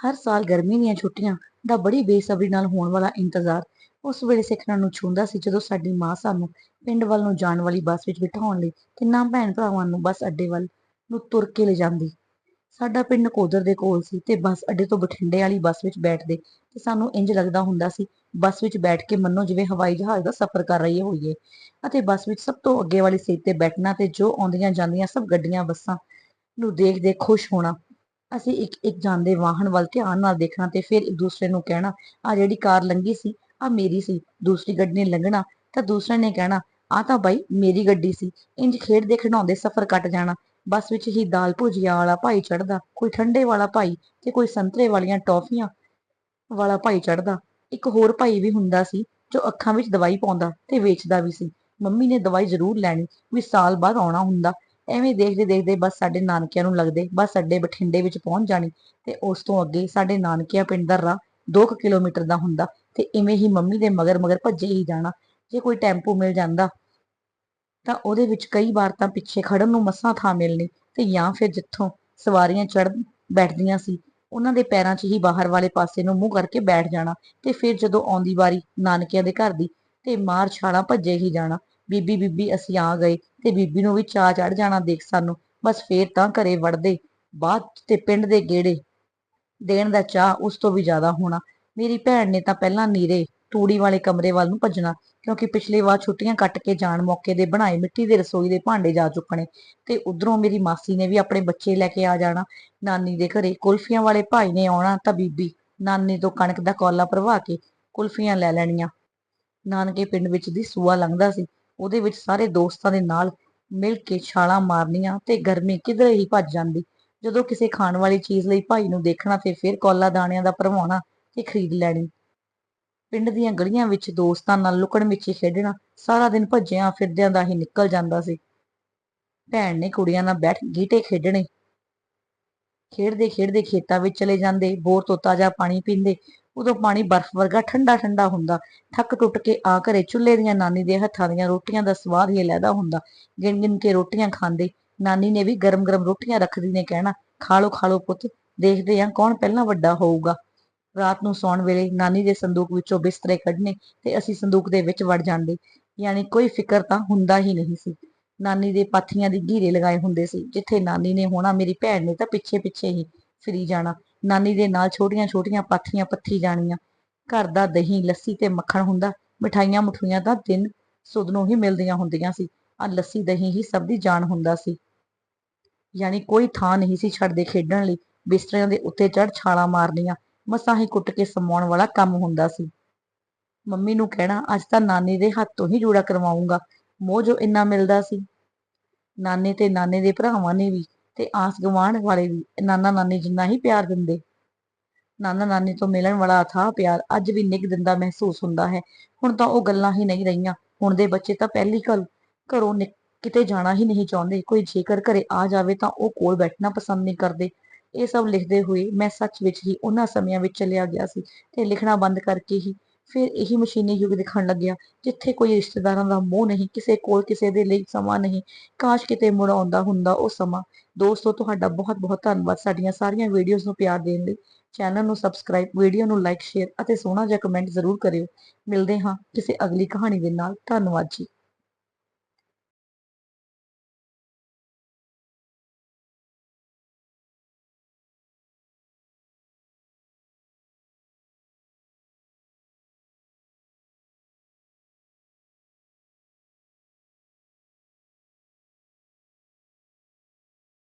ਹਰ ਸਾਲ ਗਰਮੀ ਦੀਆਂ ਛੁੱਟੀਆਂ ਦਾ ਬੜੀ ਬੇਸਬਰੀ ਨਾਲ ਹੋਣ ਵਾਲਾ ਇੰਤਜ਼ਾਰ ਉਸ ਵੇਲੇ ਸਿੱਖਣ ਨੂੰ ਛੂੰਹਦਾ ਸੀ ਜਦੋਂ ਸਾਡੀ ਮਾਂ ਸਾਨੂੰ ਪਿੰਡ ਵੱਲ ਨੂੰ ਜਾਣ ਵਾਲੀ ਬੱਸ ਵਿੱਚ ਬਿਠਾਉਣ ਲਈ ਤਿੰਨਾਂ ਭੈਣ ਭਰਾਵਾਂ ਨੂੰ ਬੱਸ ਅੱਡੇ ਵੱਲ ਨੂੰ ਤੁਰ ਕੇ ਲਿਜਾਂਦੀ ਸਾਡਾ ਪਿੰਡ ਕੋਦਰ ਦੇ ਕੋਲ ਸੀ ਤੇ ਬੱਸ ਅੱਡੇ ਤੋਂ ਬਠਿੰਡੇ ਵਾਲੀ ਬੱਸ ਵਿੱਚ ਬੈਠਦੇ ਤੇ ਸਾਨੂੰ ਇੰਜ ਲੱਗਦਾ ਹੁੰਦਾ ਸੀ, ਬੱਸ ਵਿੱਚ ਬੈਠ ਕੇ ਮੰਨੋ ਜਿਵੇਂ ਹਵਾਈ ਜਹਾਜ਼ ਦਾ ਸਫ਼ਰ ਕਰ ਰਹੀ ਹੋਈਏ ਅਤੇ ਬੱਸ ਵਿੱਚ ਸਭ ਤੋਂ ਅੱਗੇ ਵਾਲੀ ਸੀਟ ਤੇ ਬੈਠਣਾ ਤੇ ਜੋ ਆਉਂਦੀਆਂ ਜਾਂਦੀਆਂ ਸਭ ਗੱਡੀਆਂ ਬੱਸਾਂ ਨੂੰ ਦੇਖ ਦੇਖ ਖੁਸ਼ ਹੋਣਾ ਅਸੀਂ ਇੱਕ ਇੱਕ ਜਾਂਦੇ ਵਾਹਨ ਵੱਲ ਧਿਆਨ ਨਾਲ ਦੇਖਣਾ ਤੇ ਫਿਰ ਇੱਕ ਦੂਸਰੇ ਨੂੰ ਕਹਿਣਾ ਆ ਜਿਹੜੀ ਕਾਰ ਲੰਗੀ ਸੀ ਆ ਮੇਰੀ ਸੀ, ਦੂਸਰੀ ਗੱਡੀ ਨੇ ਲੰਘਣਾ, ਤਾਂ ਦੂਸਰੇ ਨੇ ਕਹਿਣਾ ਆ ਤਾਂ ਬਾਈ ਮੇਰੀ ਗੱਡੀ ਸੀ ਇੰਜ ਖੇਡਦੇ ਖਿਡਾਉਂਦੇ ਸਫ਼ਰ ਕੱਟ ਜਾਣਾ, ਬੱਸ ਵਿੱਚ ਹੀ ਦਾਲ ਭੁਜੀਆ ਵਾਲਾ ਭਾਈ ਚੜਦਾ ਕੋਈ ਠੰਡੇ ਵਾਲਾ ਭਾਈ ਤੇ ਕੋਈ ਸੰਤਰੇ ਵਾਲੀਆਂ ਟੌਫੀਆਂ ਵਾਲਾ ਭਾਈ ਚੜਦਾ ਇੱਕ ਹੋਰ ਭਾਈ ਵੀ ਹੁੰਦਾ ਸੀ, ਜੋ ਅੱਖਾਂ ਵਿੱਚ ਦਵਾਈ ਪਾਉਂਦਾ ਤੇ ਵੇਚਦਾ ਵੀ ਸੀ, ਮੰਮੀ ਨੇ ਦਵਾਈ ਜ਼ਰੂਰ ਲੈਣੀ, ਵੀ ਸਾਲ ਬਾਅਦ ਆਉਣਾ ਹੁੰਦਾ ਐਵੇਂ ਦੇਖਦੇ ਦੇਖਦੇ ਬਸ ਸਾਡੇ ਨਾਨਕਿਆਂ ਨੂੰ ਲੱਗਦੇ, ਬਸ ਅੱਡੇ ਬਠਿੰਡੇ ਵਿੱਚ ਪਹੁੰਚ ਜਾਣੀ ਤੇ ਉਸ ਤੋਂ ਅੱਗੇ ਸਾਡੇ ਨਾਨਕਿਆਂ ਪਿੰਡ ਦਾ ਰਾਹ 2 ਕਿਲੋਮੀਟਰ ਦਾ ਹੁੰਦਾ ਤੇ ਇਵੇਂ ਹੀ ਮੰਮੀ ਦੇ ਮਗਰ ਮਗਰ ਭੱਜੇ ਹੀ ਜਾਣਾ, ਜੇ ਕੋਈ ਟੈਂਪੂ ਮਿਲ ਜਾਂਦਾ ਤਾਂ ਉਹਦੇ ਵਿੱਚ ਕਈ ਵਾਰ ਤਾਂ ਪਿੱਛੇ ਖੜਨ ਨੂੰ ਮਸਾਂ ਥਾਂ ਮਿਲਣੀ ਤੇ ਜਾਂ ਫਿਰ ਜਿੱਥੋਂ ਸਵਾਰੀਆਂ ਚੜ ਬੈਠਦੀਆਂ ਸੀ, ਉਹਨਾਂ ਦੇ ਪੈਰਾਂ 'ਚ ਹੀ ਬਾਹਰ ਵਾਲੇ ਪਾਸੇ ਨੂੰ ਮੂੰਹ ਕਰਕੇ ਬੈਠ ਜਾਣਾ ਤੇ ਫਿਰ ਜਦੋਂ ਆਉਂਦੀ ਵਾਰੀ ਨਾਨਕਿਆਂ ਦੇ ਘਰ ਦੀ ਤੇ ਮਾਰ ਛਾਲਾਂ ਭੱਜੇ ਹੀ ਜਾਣਾ, ਬੀਬੀ ਬੀਬੀ ਅਸੀਂ ਆ ਗਏ ਤੇ ਬੀਬੀ ਨੂੰ ਵੀ ਚਾਹ ਚੜ ਜਾਣਾ ਦੇਖ ਸਾਨੂੰ। ਬਸ ਫੇਰ ਤਾਂ ਘਰੇ ਵੜਦੇ, ਬਾਅਦ ਤੇ ਪਿੰਡ ਦੇ ਗੇੜੇ ਦੇਣ ਦਾ ਚਾਹ ਉਸ ਤੋਂ ਵੀ ਜ਼ਿਆਦਾ ਹੋਣਾ। ਮੇਰੀ ਭੈਣ ਨੇ ਤਾਂ ਪਹਿਲਾਂ ਨੀਰੇ ਤੂੜੀ ਵਾਲੇ ਕਮਰੇ ਵੱਲ ਨੂੰ ਭੱਜਣਾ, ਕਿਉਂਕਿ ਪਿਛਲੀ ਵਾਰ ਛੁੱਟੀਆਂ ਕੱਟ ਕੇ ਜਾਣ ਮੌਕੇ ਦੇ ਬਣਾਏ ਮਿੱਟੀ ਦੇ ਰਸੋਈ ਦੇ ਭਾਂਡੇ ਜਾ ਚੁੱਕਣੇ ਤੇ ਉਧਰੋਂ ਮੇਰੀ ਮਾਸੀ ਨੇ ਵੀ ਆਪਣੇ ਬੱਚੇ ਲੈ ਕੇ ਆ ਜਾਣਾ। ਨਾਨੀ ਦੇ ਘਰੇ ਕੁਲਫੀਆਂ ਵਾਲੇ ਭਾਈ ਨੇ ਆਉਣਾ ਤਾਂ ਬੀਬੀ ਨਾਨੀ ਤੋਂ ਕਣਕ ਦਾ ਕੋਲਾ ਭਰਵਾ ਕੇ ਕੁਲਫੀਆਂ ਲੈ ਲੈਣੀਆਂ। ਨਾਨਕੇ ਪਿੰਡ ਵਿੱਚ ਦੀ ਸੂਆ ਲੰਘਦਾ ਸੀ। ਉਹਦੇ ਵਿੱਚ ਸਾਰੇ ਦੋਸਤਾਂ ਦੇ ਨਾਲ ਮਿਲ ਕੇ ਛਾਲਾਂ ਮਾਰਨੀਆਂ ਤੇ ਗਰਮੀ ਕਿਧਰੇ ਹੀ ਭੱਜ ਜਾਂਦੀ। ਜਦੋਂ ਕਿਸੇ ਖਾਣ ਵਾਲੀ ਚੀਜ਼ ਲਈ ਭਾਈ ਨੂੰ ਦੇਖਣਾ ਤੇ ਫਿਰ ਕੌਲਾ ਦਾਣਿਆਂ ਦਾ ਭਰਵਾਉਣਾ ਤੇ ਖਰੀਦ ਲੈਣੀ। ਪਿੰਡ ਦੀਆਂ ਗਲੀਆਂ ਵਿੱਚ ਦੋਸਤਾਂ ਨਾਲ ਲੁਕਣ ਮਿੱਚੀ ਖੇਡਣਾ, ਸਾਰਾ ਦਿਨ ਭੱਜਿਆਂ ਫਿਰਦਿਆਂ ਦਾ ਹੀ ਨਿਕਲ ਜਾਂਦਾ ਸੀ। ਭੈਣ ਨੇ ਕੁੜੀਆਂ ਨਾਲ ਬੈਠ ਗੀਟੇ ਖੇਡਣੇ। ਖੇਡਦੇ ਖੇਡਦੇ ਖੇਤਾਂ ਵਿੱਚ ਚਲੇ ਜਾਂਦੇ, ਬੋਰ ਤੋਂ ਤਾਜ਼ਾ ਪਾਣੀ ਪੀਂਦੇ ਉਦੋਂ ਪਾਣੀ ਬਰਫ਼ ਵਰਗਾ ਠੰਡਾ ਠੰਡਾ ਹੁੰਦਾ। ਥੱਕ ਟੁੱਟ ਕੇ ਆ ਘਰੇ ਚੁੱਲ੍ਹੇ ਦੀਆਂ ਨਾਨੀ ਦੇ ਹੱਥਾਂ ਦੀਆਂ ਰੋਟੀਆਂ ਦਾ ਸਵਾਦ ਹੀ ਲੈਦਾ ਹੁੰਦਾ। ਗਿਣ ਗਿਣ ਕੇ ਰੋਟੀਆਂ ਖਾਂਦੇ, ਨਾਨੀ ਨੇ ਵੀ ਗਰਮ ਗਰਮ ਰੋਟੀਆਂ ਰੱਖਦੀ ਨੇ ਕਹਿਣਾ ਖਾ ਲੋ ਖਾ ਲੋ ਪੁੱਤ, ਦੇਖਦੇ ਆ ਕੌਣ ਪਹਿਲਾਂ ਵੱਡਾ ਹੋਊਗਾ। ਰਾਤ ਨੂੰ ਸੌਣ ਵੇਲੇ ਨਾਨੀ ਦੇ ਸੰਦੂਕ ਵਿੱਚੋਂ ਬਿਸਤਰੇ ਕੱਢਨੇ ਤੇ ਅਸੀਂ ਸੰਦੂਕ ਦੇ ਵਿੱਚ ਵੜ ਜਾਂਦੇ। ਯਾਨੀ ਕੋਈ ਫਿਕਰ ਤਾਂ ਹੁੰਦਾ ਹੀ ਨਹੀਂ ਸੀ। ਨਾਨੀ ਦੇ ਪਾਥੀਆਂ ਦੇ ਘੀਰੇ ਲਗਾਏ ਹੁੰਦੇ ਸੀ, ਜਿੱਥੇ ਨਾਨੀ ਨੇ ਹੋਣਾ ਮੇਰੀ ਭੈਣ ਨੇ ਤਾਂ ਪਿੱਛੇ ਪਿੱਛੇ ਹੀ ਫਰੀ ਜਾਣਾ। ਨਾਨੀ ਦੇ ਨਾਲ ਛੋਟੀਆਂ ਛੋਟੀਆਂ ਪਾਥੀਆਂ ਪੱਥੀ ਜਾਣੀਆਂ। ਘਰ ਦਾ ਦਹੀਂ, ਲੱਸੀ ਤੇ ਮੱਖਣ ਹੁੰਦਾ, ਮਠਾਈਆਂ ਮਠੂਈਆਂ ਤਾਂ ਦਿਨ ਸੁੱਧ ਨੂੰ ਹੀ ਮਿਲਦੀਆਂ ਹੁੰਦੀਆਂ ਸੀ। ਆ ਲੱਸੀ, ਦਹੀਂ ਹੀ ਸਭ ਦੀ ਜਾਨ ਹੁੰਦਾ ਸੀ। ਯਾਨੀ ਕੋਈ ਥਾਂ ਨਹੀਂ ਸੀ ਛੱਡਦੇ ਖੇਡਣ ਲਈ। ਬਿਸਤਰਿਆਂ ਦੇ ਉੱਤੇ ਚੜ ਛਾਲਾਂ ਮਾਰਨੀਆਂ, ਮਸਾਂ ਹੀ ਕੁੱਟ ਕੇ ਸਮਾਉਣ ਵਾਲਾ ਕੰਮ ਹੁੰਦਾ ਸੀ। ਮੰਮੀ ਨੂੰ ਕਹਿਣਾ, ਅੱਜ ਤਾਂ ਨਾਨੀ ਦੇ ਹੱਥ ਤੋਂ ਹੀ ਜੂੜਾ ਕਰਵਾਉਂਗਾ। ਮੋਹ ਜੋ ਇੰਨਾ ਮਿਲਦਾ ਸੀ। ਨਾਨੇ ਤੇ ਨਾਨੇ ਦੇ ਭਰਾਵਾਂ ਨੇ ਵੀ ਤੇ ਆਸ ਗਵਾਂਢ ਵਾਲੇ ਵੀ ਨਾਨਾ ਨਾਨੀ ਜਿੰਨਾ ਹੀ ਪਿਆਰ ਦਿੰਦੇ। ਨਾਨਾ ਨਾਨੀ ਤੋਂ ਮਿਲਣ ਵਾਲਾ ਅਥਾਹ ਪਿਆਰ ਅੱਜ ਵੀ ਨਿੱਘ ਦਿੰਦਾ ਮਹਿਸੂਸ ਹੁੰਦਾ ਹੈ। ਹੁਣ ਤਾਂ ਉਹ ਗੱਲਾਂ ਹੀ ਨਹੀਂ ਰਹੀਆਂ। ਹੁਣ ਦੇ ਬੱਚੇ ਤਾਂ ਪਹਿਲੀ ਗੱਲ ਘਰੋਂ ਨਿਕ- ਕਿਤੇ ਜਾਣਾ ਹੀ ਨਹੀਂ ਚਾਹੁੰਦੇ। ਕੋਈ ਜੇਕਰ ਘਰੇ ਆ ਜਾਵੇ ਤਾਂ ਉਹ ਕੋਲ ਬੈਠਣਾ ਪਸੰਦ ਨਹੀਂ ਕਰਦੇ। ਇਹ ਸਭ ਲਿਖਦੇ ਹੋਏ ਮੈਂ ਸੱਚ ਵਿੱਚ ਹੀ ਉਹਨਾਂ ਸਮਿਆਂ ਵਿੱਚ ਚਲਿਆ ਗਿਆ ਸੀ ਤੇ ਲਿਖਣਾ ਬੰਦ ਕਰਕੇ ਹੀ ਫਿਰ ਇਹੀ ਮਸ਼ੀਨੀ ਯੁੱਗ ਦਿਖਣ ਲੱਗਿਆ, ਜਿੱਥੇ ਕੋਈ ਰਿਸ਼ਤੇਦਾਰਾਂ ਦਾ ਮੋਹ ਨਹੀਂ, ਕਿਸੇ ਕੋਲ ਕਿਸੇ ਦੇ ਲਈ ਸਮਾਂ ਨਹੀਂ, ਕਾਸ਼ ਕਿਤੇ ਮੁੜ ਆਉਂਦਾ ਹੁੰਦਾ ਉਹ ਸਮਾਂ। ਦੋਸਤੋ, ਤੁਹਾਡਾ ਬਹੁਤ ਬਹੁਤ ਧੰਨਵਾਦ ਸਾਡੀਆਂ ਸਾਰੀਆਂ ਵੀਡੀਓਜ਼ ਨੂੰ ਪਿਆਰ ਦੇਣ ਲਈ। ਚੈਨਲ ਨੂੰ ਸਬਸਕ੍ਰਾਈਬ ਵੀਡੀਓ ਨੂੰ ਲਾਈਕ ਸ਼ੇਅਰ ਅਤੇ ਸੋਹਣਾ ਜਿਹਾ ਕਮੈਂਟ ਜ਼ਰੂਰ ਕਰਿਓ। ਮਿਲਦੇ ਹਾਂ ਕਿਸੇ ਅਗਲੀ ਕਹਾਣੀ ਦੇ ਨਾਲ। ਧੰਨਵਾਦ ਜੀ।